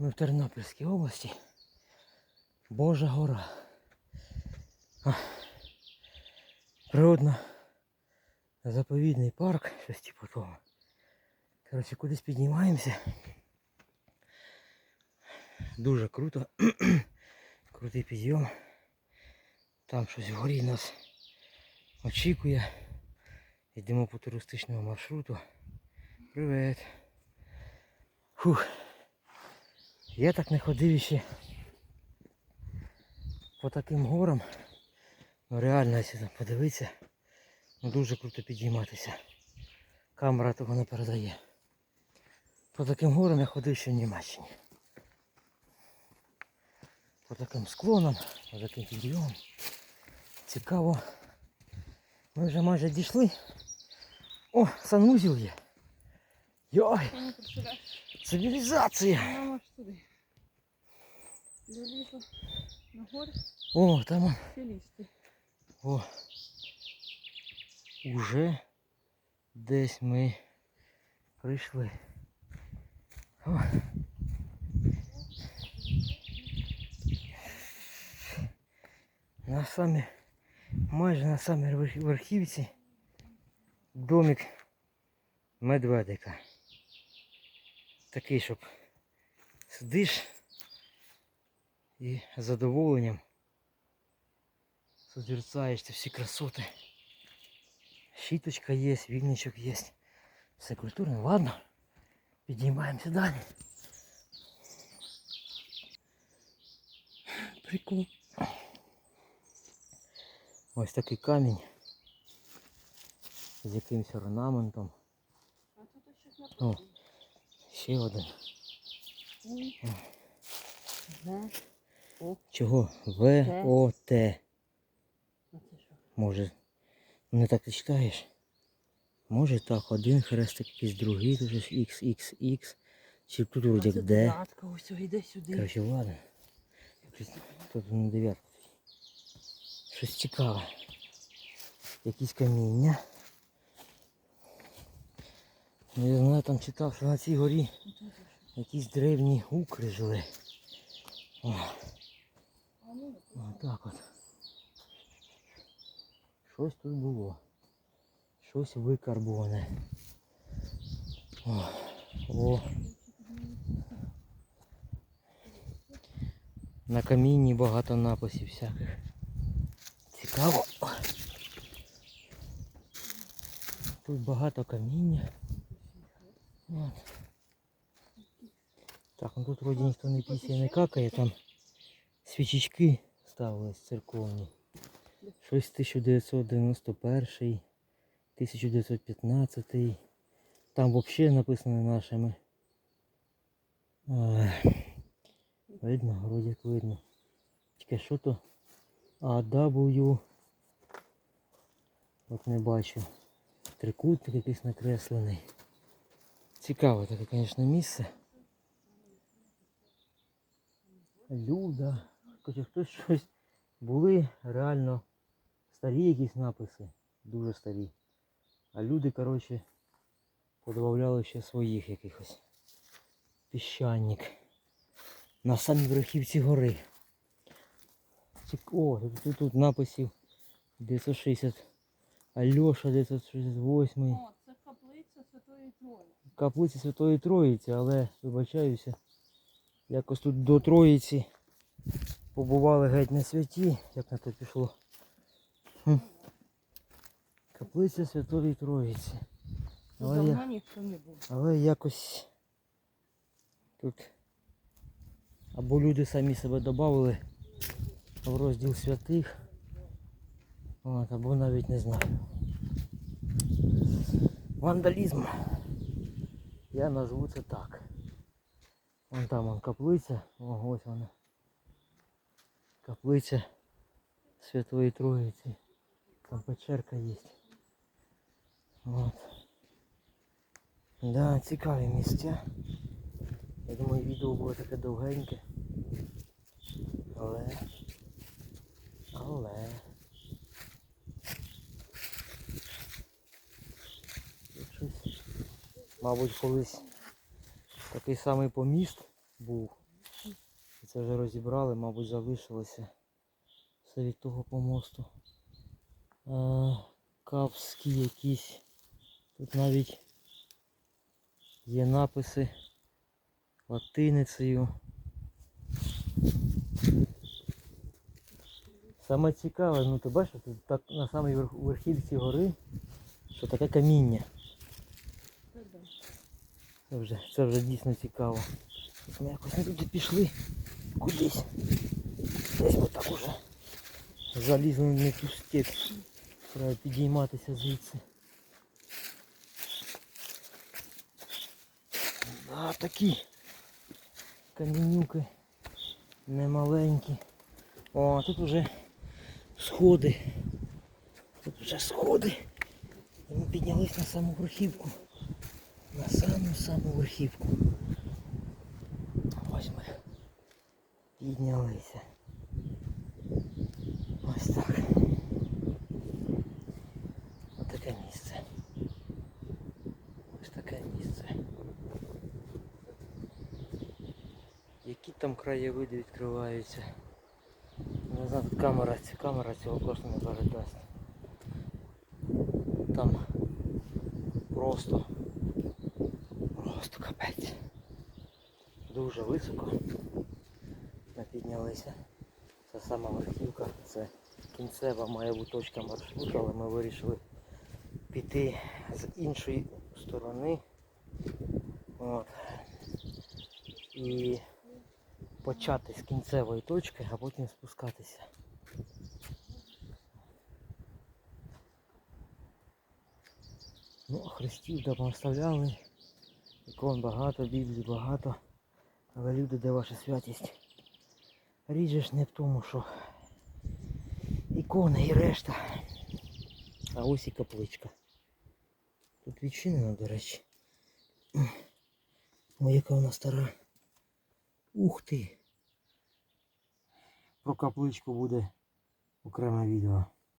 Ми в Тернопільській області. Божа гора. А, Природно заповідний парк, щось типу того. Коротше, кудись піднімаємося. Дуже круто. Крутий підйом. Там щось вгорі нас очікує. Йдемо по туристичному маршруту. Привет. Фух. Я так не ходив ще по таким горам. Ну реально, якщо там подивитися, ну дуже круто підійматися. Камера того не передає. По таким горам я ходив ще в Німеччині. По таким склонам, по таким підйомам. Цікаво. Ми вже майже дійшли. О, санвузел є. Йой, цивілізація. прямо аж туди. Долізла на горі О, там он. філісти. О. Уже десь ми прийшли. О. На самі, майже на самій верх- верхівці домик медведика. Такий, щоб сидиш і з задоволенням созерцаєш ці всі красоти. Щіточка є, вільничок є. Все культурно. Ладно. Підіймаємося далі. Прикол. Ось такий камінь з якимось орнаментом. А тут щось написано. Ще один. О, Чого? В-О-Т. а це що? Може. Не так ти читаєш? Може так, один хрестик, якийсь другий, тут щось XXX. Чи тут вроді сюди. Короче, ладно. Тут не дев'ятка. Щось цікаве. Якісь каміння. Я знаю, там читав, що на цій горі якісь древні укри жили. О, ну, отак от. Щось тут було. Щось викарбуване. О, о. На камінні багато написів всяких. Цікаво. Тут багато каміння. От. Так, ну тут вроді ніхто не пісяє, не какає, там свічечки ставились церковні. Щось 1991, 1915. Там взагалі написано нашими. Видно, вроді як видно. Тільки що то AW. От не бачу. Трикутник якийсь накреслений. Цікаве таке, звісно, місце. Люда. Хоча хтось щось були реально старі якісь написи. Дуже старі. А люди, коротше, подобавляли ще своїх якихось. Піщаник на самій верхівці гори. О, тут, тут написів 960. Альоша 968. О, це каплиця Святої Трої. Каплиці Святої Троїці, але вибачаюся. Якось тут до Троїці побували геть не святі, як на то пішло. Хм. Каплиця Святої Троїці. Але я- ніхто не був. Але якось тут або люди самі себе додали в розділ святих, от, або навіть не знаю. Вандалізм. Я назву це так. Вон там вон каплиця, о, ось вона. Каплиця Святої Троїці. Там печерка є. От. Да, цікаві місця. Я думаю, відео буде таке довгеньке. Але. Тут щось. Мабуть, колись такий самий поміст був. це вже розібрали, мабуть, залишилося все від того помосту. А, кавські якісь. Тут навіть є написи латиницею. Саме цікаве, ну ти бачиш, тут так на самій верхівці гори, що таке каміння. Це вже, це вже дійсно цікаво. Ми якось не туди пішли кудись. Десь отак уже залізли на цю степь. Треба підійматися звідси. Да, такі камінюки немаленькі. О, тут вже сходи. Тут вже сходи. І ми піднялись на саму верхівку. На саму саму верхівку. Ось ми піднялися. Ось так. Ось таке місце. Ось таке місце. Які там краєвиди відкриваються. Не знаю, тут камера, ця камера цього просто не передасть. Там просто Просто капець. Дуже високо. Ми піднялися. Це сама верхівка, це кінцева має бути точка маршруту, але ми вирішили піти з іншої сторони. От. І почати з кінцевої точки, а потім спускатися. Ну, хрестів там оставляли. Ікон багато, біблій багато. Але люди, де ваша святість? Річ ж не в тому, що ікони і решта. А ось і капличка. Тут відчинено, до речі. Ой, яка вона стара. Ух ти! Про капличку буде окреме відео.